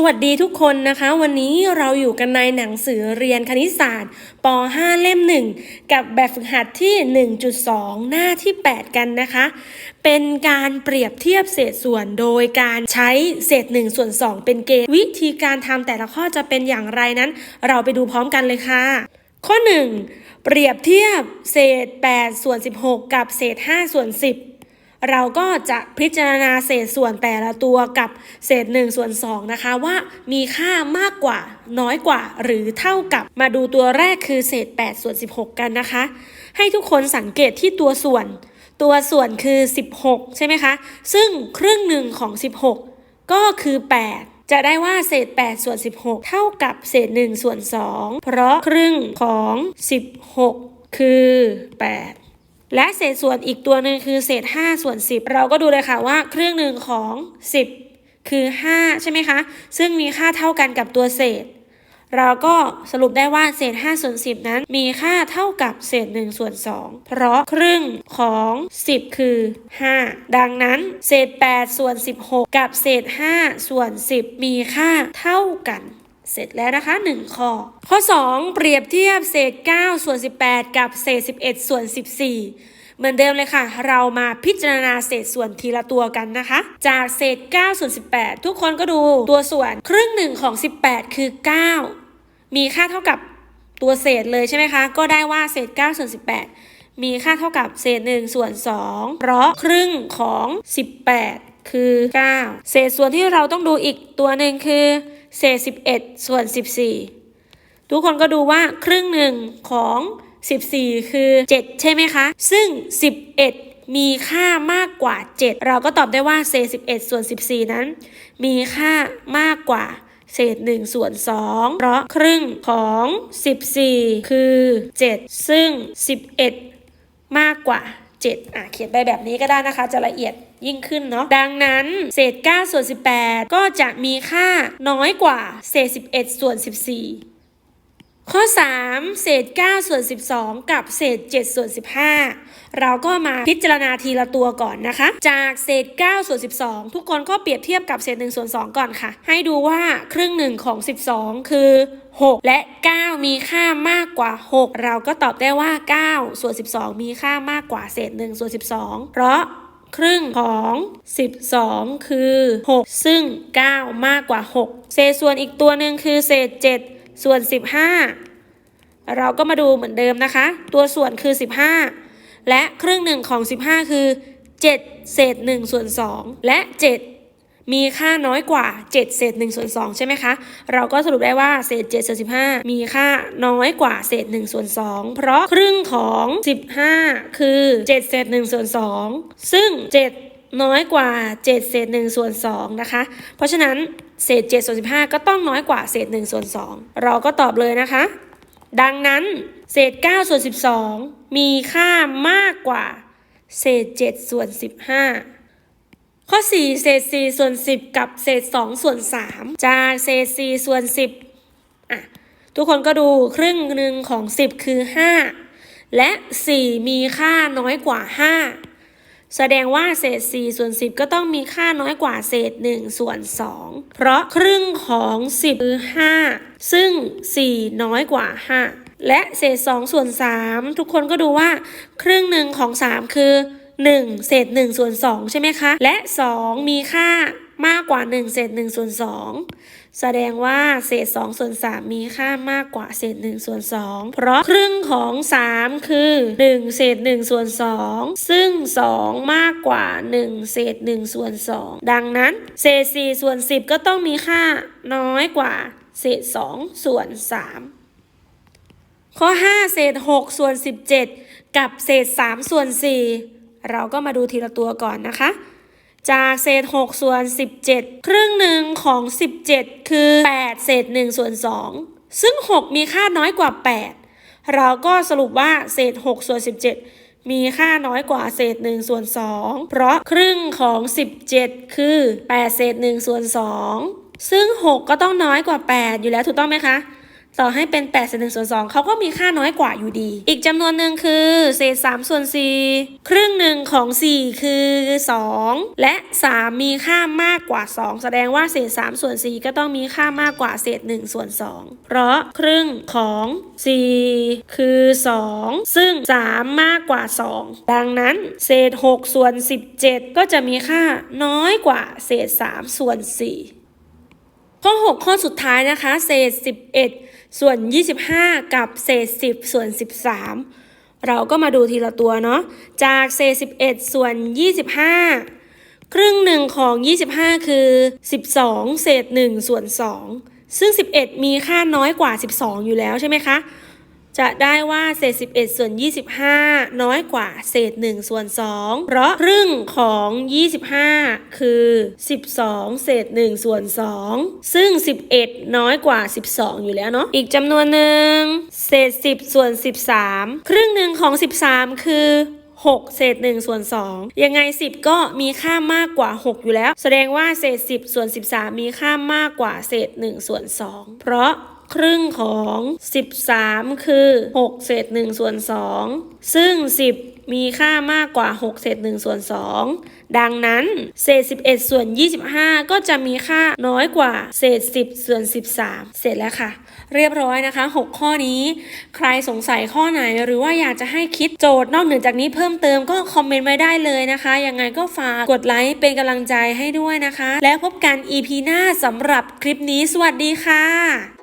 สวัสดีทุกคนนะคะ วันนี้เราอยู่กันในหนังสือเรียนคณิตศาสตร์ป .5 เล่ม 1 กับแบบฝึกหัดที่ 1.2 หน้าที่ 8 กันนะคะ เป็นการเปรียบเทียบเศษส่วนโดยการใช้เศษ1ส่วน2 เป็นเกณฑ์วิธีการทำแต่ละข้อจะเป็นอย่างไรนั้น เราไปดูพร้อมกันเลยค่ะ ข้อ 1 เปรียบเทียบเศษ 8 ส่วน 16 กับเศษ 5 ส่วน 10 เราก็จะพิจารณาเศษส่วนแต่ละตัวกับเศษ1ส่วน2นะคะว่ามีค่ามากกว่าน้อยกว่าหรือเท่ากับมาดูตัวแรกคือเศษ8ส่วน16 กันนะคะ ให้ทุกคนสังเกตที่ตัวส่วน ตัวส่วนคือ 16 ใช่ไหมคะ ซึ่งครึ่งหนึ่งของ 16 ก็คือ 8จะได้ว่าเศษ 8 ส่วน 16 เท่ากับเศษ 1 ส่วน 2 เพราะครึ่งของ 16 คือ 8 และเศษส่วนอีกตัวหนึ่งคือเศษ 5 ส่วน 10 เราก็ดูเลยค่ะว่าครึ่งหนึ่งของ 10 คือ 5 ใช่ไหมคะ ซึ่งมีค่าเท่ากันกับตัวเศษ เราก็สรุปได้ว่าเศษ 5 ส่วน 10 นั้นมีค่าเท่ากับเศษ 1 ส่วน 2 เพราะครึ่งของ 10 คือ 5 ดังนั้นเศษ 8 ส่วน 16 กับเศษ 5 ส่วน 10 มีค่าเท่ากัน เสร็จแล้วนะคะ 1 ข้อ ข้อ 2 เปรียบเทียบเศษ 9 ส่วน 18 กับเศษ 11 ส่วน 14 เหมือนเดิมเลยค่ะ เรามาพิจารณาเศษส่วนทีละตัวกันนะคะ จากเศษ 9 ส่วน 18 ทุกคนก็ดูตัวส่วนครึ่งหนึ่งของ 18 คือ 9 มีค่าเท่ากับตัวเศษเลยใช่ไหมคะ ก็ได้ว่าเศษ 9 ส่วน 18 มีค่าเท่ากับเศษ 1 ส่วน 2 เพราะครึ่งของ 18 คือ 9 เศษส่วนที่เราต้องดูอีกตัวหนึ่งคือ เศษ11 ส่วน 14 ทุกคนก็ดูว่าครึ่งหนึ่งของ 14 คือ 7 ใช่ไหมคะ ซึ่ง 11 มีค่ามากกว่า 7 เราก็ตอบได้ว่าเศษ11 ส่วน 14 นั้น มีค่ามากกว่าเศษ1ส่วน2เพราะครึ่งของ 14 คือ 7 ซึ่ง 11 มากกว่า 7อะเขียนไปแบบนี้ก็ได้นะคะ จะละเอียดยิ่งขึ้นเนาะดังนั้นเศษ 9 ส่วน 18 ก็จะมีค่าน้อยกว่าเศษ 11 ส่วน 14 ข้อ 3 เศษ 9 ส่วน 12 กับเศษ 7 ส่วน 15 เราก็มาพิจารณาทีละตัวก่อนนะคะ จากเศษ 9 ส่วน 12 ทุกคนก็เปรียบเทียบกับเศษ 1 ส่วน 2 ก่อนค่ะ ให้ดูว่าครึ่งหนึ่งของ 12 คือ 6 และ 9 มีค่ามากกว่า 6 เราก็ตอบได้ว่า 9 ส่วน 12 มีค่ามากกว่าเศษ1ส่วน 12 เพราะครึ่งของ 12 คือ 6 ซึ่ง 9 มากกว่า 6 เศษส่วนอีกตัวหนึ่งคือเศษ 7 ส่วน 15 เราก็มาดูเหมือนเดิมนะคะ ตัวส่วนคือ 15 และครึ่งหนึ่งของ 15 คือ 7 เศษ1ส่วน 2 และ 7 มีค่าน้อยกว่า 7 เศษ1ส่วน2ใช่ไหมคะ เราก็สรุปได้ว่าเศษ7ส่วน15 มีค่าน้อยกว่าเศษ1ส่วน2เพราะครึ่งของ 15 คือ 7 เศษ1ส่วน2ซึ่ง 7 น้อยกว่า 7 เศษ1ส่วน2นะคะ เพราะฉะนั้นเศษ7ส่วน15 ก็ต้องน้อยกว่าเศษ1ส่วน2เราก็ตอบเลยนะคะ ดังนั้นเศษ9ส่วน12 มีค่ามากกว่า เศษ7ส่วน15 ข้อ 4 เศษ 4 ส่วน 10 กับเศษ 2 ส่วน 3 จากเศษ 4 ส่วน 10อะทุกคนก็ดูครึ่งหนึ่งของ 10 คือ 5 และ 4 มีค่าน้อยกว่า 5 แสดงว่าเศษ 4 ส่วน 10 ก็ต้องมีค่าน้อยกว่าเศษ 1 ส่วน 2 เพราะครึ่งของ 10 คือ 5 ซึ่ง 4 น้อยกว่า 5 และเศษ 2 ส่วน 3 ทุกคนก็ดูว่า ครึ่งหนึ่งของ 3 คือ 1 เศษ1ส่วน2ใช่ไหมคะ และ 2 มีค่ามากกว่า 1 เศษ1ส่วน2แสดงว่าเศษ 2 ส่วน 3 มีค่ามากกว่าเศษ1ส่วน2เพราะครึ่งของ 3 คือ 1 เศษ1ส่วน2ซึ่ง 2 มากกว่า 1 เศษ1ส่วน2ดังนั้น เศษ4ส่วน 10 ก็ต้องมีค่าน้อยกว่า เศษ 2 ส่วน 3 ข้อ 5 เศษ 6 ส่วน 17 กับเศษ 3 ส่วน 4 เราก็มาดูทีละตัวก่อนนะคะ จากเศษ 6 ส่วน 17 ครึ่งหนึ่งของ 17 คือ 8 เศษ 1 ส่วน 2 ซึ่ง 6 มีค่าน้อยกว่า 8 เราก็สรุปว่าเศษ 6 ส่วน 17 มีค่าน้อยกว่าเศษ 1 ส่วน 2 เพราะครึ่งของ 17 คือ 8 เศษ 1 ส่วน 2 ซึ่ง 6 ก็ต้องน้อยกว่า 8 อยู่แล้วถูกต้องไหมคะ ต่อให้เป็น8เศษ1ส่วน2เขาก็มีค่าน้อยกว่าอยู่ดี อีกจำนวนหนึ่งคือเศษ3ส่วน4ครึ่งหนึ่งของ 4 คือ 2 และ 3 มีค่ามากกว่า 2 แสดงว่าเศษ3ส่วน4ก็ต้องมีค่ามากกว่าเศษ1ส่วน2เพราะครึ่งของ 4 คือ 2 ซึ่ง 3 มากกว่า 2 ดังนั้นเศษ6ส่วน17 ก็จะมีค่าน้อยกว่าเศษ3ส่วน4ข้อ 6 ข้อสุดท้ายนะคะ เศษ 11 ส่วน 25 กับเศษ 10 ส่วน 13 เราก็มาดูทีละตัวเนาะ จากเศษ 11 ส่วน 25 ครึ่งหนึ่งของ 25 คือ 12 เศษ 1 ส่วน 2 ซึ่ง 11 มีค่าน้อยกว่า 12 อยู่แล้วใช่ไหมคะ จะได้ว่าเศษ 11 ส่วน 25 น้อยกว่าเศษ 1 ส่วน 2 เพราะครึ่งของ 25 คือ 12 เศษ 1 ส่วน 2 ซึ่ง 11 น้อยกว่า 12 อยู่แล้วเนาะ อีกจำนวนหนึ่งเศษ 10 ส่วน 13 ครึ่งหนึ่งของ 13 คือ6เศษ1ส่วน2ยังไง 10 ก็มีค่ามากกว่า 6 อยู่แล้ว แสดงว่าเศษ 10 ส่วน 13 มีค่ามากกว่าเศษ 1 ส่วน 2 เพราะ ครึ่งของ 13 คือ 6 เศษ1ส่วน 2 ซึ่ง 10 มีค่ามากกว่า 6 เศษ1ส่วน 2 ดังนั้น เศษ 11 ส่วน 25 ก็จะมีค่าน้อยกว่า เศษ 10 ส่วน 13 เสร็จแล้วค่ะ เรียบร้อยนะคะ 6 ข้อนี้ ใครสงสัยข้อไหนหรือว่าอยากจะให้คิดโจทย์นอกเหนือจากนี้เพิ่มเติมก็คอมเมนต์ไว้ได้เลยนะคะ ยังไงก็ฝากกดไลค์เป็นกำลังใจให้ด้วยนะคะ แล้วพบกัน EP หน้าสำหรับคลิปนี้ สวัสดีค่ะ